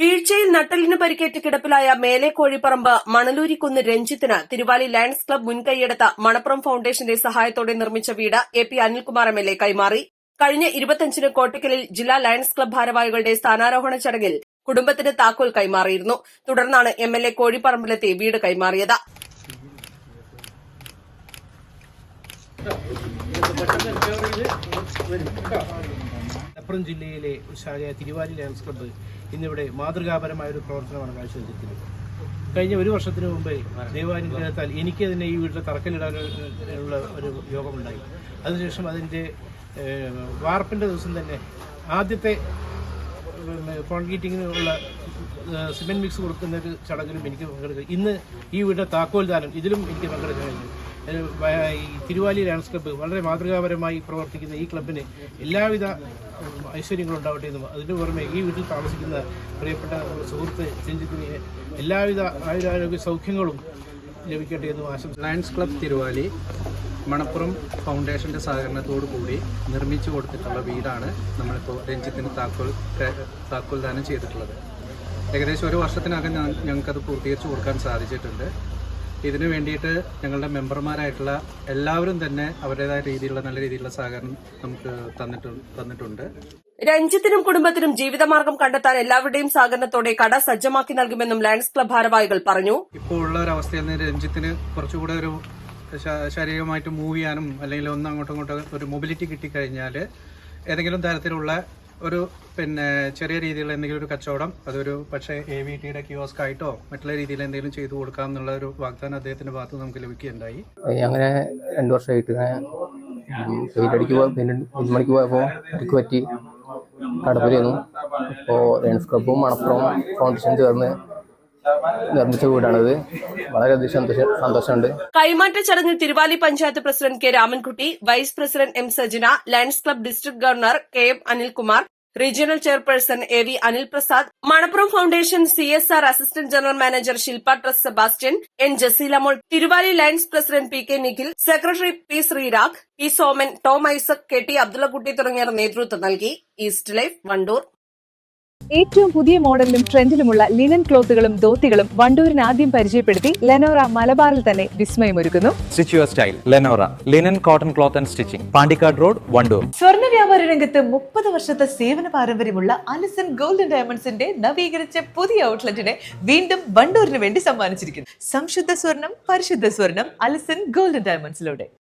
വീഴ്ചയിൽ നട്ടലിന് പരിക്കേറ്റ് കിടപ്പിലായ മേലെ കോഴിപ്പറമ്പ് മണലൂരിക്കുന്ന് രഞ്ജിത്തിന് തിരുവാലി ലയൺസ് ക്ലബ് മുൻകൈയെടുത്ത മണപ്പുറം ഫൌണ്ടേഷന്റെ സഹായത്തോടെ നിർമ്മിച്ച വീട് A P Anilkumar M L A കൈമാറി. കഴിഞ്ഞ ഇരുപത്തിയഞ്ചിന് കോട്ടക്കലിൽ ജില്ലാ ലയൺസ് ക്ലബ് ഭാരവാഹികളുടെ സ്ഥാനാരോഹണ ചടങ്ങിൽ കുടുംബത്തിന് താക്കോൽ കൈമാറിയിരുന്നു. തുടർന്നാണ് എം എൽ എ കോഴിപ്പറമ്പിലെത്തി വീട് കൈമാറിയത്. മലപ്പുറം ജില്ലയിലെ ശാഖയായ തിരുവാലി ലയൺസ് ക്ലബ്ബ് ഇന്നിവിടെ മാതൃകാപരമായ ഒരു പ്രവർത്തനമാണ് കാഴ്ചവെച്ചിരിക്കുന്നത്. കഴിഞ്ഞ ഒരു വർഷത്തിന് മുമ്പ് ദൈവാനുഗ്രഹത്താൽ എനിക്ക് തന്നെ ഈ വീട്ടിൽ തറക്കല്ലിടാനുള്ള ഒരു യോഗമുണ്ടായി. അതിനുശേഷം അതിന്റെ വാർപ്പിന്റെ ദിവസം തന്നെ ആദ്യത്തെ കോൺക്രീറ്റിങ്ങിനുള്ള സിമെന്റ് മിക്സ് കൊടുക്കുന്ന ഒരു ചടങ്ങിലും എനിക്ക് പങ്കെടുക്കുക ഇന്ന് ഈ വീടിന്റെ താക്കോൽ ദാനം ഇതിലും എനിക്ക് പങ്കെടുക്കാൻ കഴിഞ്ഞു. ഈ തിരുവാലി ലയൺസ് ക്ലബ്ബ് വളരെ മാതൃകാപരമായി പ്രവർത്തിക്കുന്ന ഈ ക്ലബിന് എല്ലാവിധ ഉം, ഐശ്വര്യങ്ങളും ഉണ്ടാവട്ടെ എന്നും അതിന് പുറമെ ഈ വീട്ടിൽ താമസിക്കുന്ന പ്രിയപ്പെട്ട സുഹൃത്ത് രഞ്ജിത്തിന് എല്ലാവിധ ആയുരാരോഗ്യ സൗഖ്യങ്ങളും ലഭിക്കട്ടെ എന്നും ആശംസ ലയൺസ് ക്ലബ് തിരുവാലി മണപ്പുറം ഫൗണ്ടേഷന്റെ സഹകരണത്തോടു കൂടി നിർമ്മിച്ചു കൊടുത്തിട്ടുള്ള വീടാണ് നമ്മളിപ്പോൾ രഞ്ജിത്തിന് താക്കോൽ താക്കോൽ ദാനം ചെയ്തിട്ടുള്ളത്. ഏകദേശം ഒരു വർഷത്തിനകം ഞങ്ങൾക്കത് പൂർത്തീകരിച്ച് കൊടുക്കാൻ സാധിച്ചിട്ടുണ്ട്. ഇതിനു വേണ്ടിയിട്ട് ഞങ്ങളുടെ മെമ്പർമാരായിട്ടുള്ള എല്ലാവരും തന്നെ അവരുടേതായ രീതിയിലുള്ള നല്ല രീതിയിലുള്ള സഹകരണം നമുക്ക് തന്നിട്ടുണ്ട് തന്നിട്ടുണ്ട്. രഞ്ജിത്തിനും കുടുംബത്തിനും ജീവിതമാർഗം കണ്ടെത്താൻ എല്ലാവരുടെയും സഹകരണത്തോടെ കട സജ്ജമാക്കി നൽകുമെന്നും ലയൻസ് ക്ലബ് ഭാരവാഹികൾ പറഞ്ഞു. ഇപ്പോൾ ഉള്ള ഒരു അവസ്ഥയിൽ നിന്ന് രഞ്ജിത്തിന് കുറച്ചുകൂടെ ഒരു ശാരീരികമായിട്ട് മൂവ് ചെയ്യാനും അല്ലെങ്കിൽ ഒന്ന് അങ്ങോട്ടും ഇങ്ങോട്ടും ഒരു മൊബിലിറ്റി കിട്ടിക്കഴിഞ്ഞാൽ ഏതെങ്കിലും തരത്തിലുള്ള ഒരു പിന്നെ ചെറിയ രീതിയിലുള്ള എന്തെങ്കിലും ഒരു കച്ചവടം അതൊരു പക്ഷേ എ വി ടിയുടെ കിയോസ്ക് ആയിട്ടോ മറ്റുള്ള രീതിയിൽ എന്തെങ്കിലും ചെയ്തു കൊടുക്കാം എന്നുള്ള ഒരു വാഗ്ദാനം അദ്ദേഹത്തിന്റെ ഭാഗത്ത് നമുക്ക് ലഭിക്കുകയുണ്ടായി. അങ്ങനെ രണ്ടു വർഷമായിട്ട് പെയിന്റടിക്ക് പോയി പെയിന്റ് മണിക്ക് പോയപ്പോൾ എനിക്ക് പറ്റി കടപ്പിലായിരുന്നു അപ്പോൾ ലയൺസ് ക്ലബും മണപ്പുറം ഫൗണ്ടേഷൻ ചേർന്ന് നിർമ്മിച്ച വീടാണിത്. വളരെയധികം സന്തോഷം സന്തോഷമുണ്ട്. കൈമാറ്റ ചടങ്ങിൽ Thiruvali panchayat president K Ramankutty vice president M Sajina lions club district governor K M Anilkumar regional chairperson A V Anil Prasad Manappuram foundation C S R assistant general manager Shilpa Tress Sebastian N Jaseelamol Thiruvali lions president P K Nikhil secretary P Sreerag P Soman Tom Isaac K T Abdullakutty തുടങ്ങിയവർ നേതൃത്വം നൽകി. East life Wandoor. ഏറ്റവും പുതിയ മോഡലിലും ട്രെൻഡിലുമുള്ള linen ക്ലോത്തുകളും ധോത്തികളും വണ്ടൂരിന് ആദ്യം പരിചയപ്പെടുത്തി ലെനോറ മലബാറിൽ തന്നെ വിസ്മയമൊരുക്കുന്നു stitch your style Lenora linen cotton cloth and stitching. Pandikkad road Wandoor. സ്വർണ വ്യാപാര രംഗത്ത് മുപ്പത് വർഷത്തെ സേവന പാരമ്പര്യമുള്ള അലിസൺ ഗോൾഡൻ ഡയമണ്ട്സിന്റെ നവീകരിച്ച പുതിയ ഔട്ട്ലെറ്റിനെ വീണ്ടും വണ്ടൂരിന് വേണ്ടി സമ്മാനിച്ചിരിക്കുന്നു. സംശുദ്ധ സ്വർണം പരിശുദ്ധ സ്വർണം അലിസൺ ഗോൾഡൻ ഡയമണ്ട്സിലൂടെ.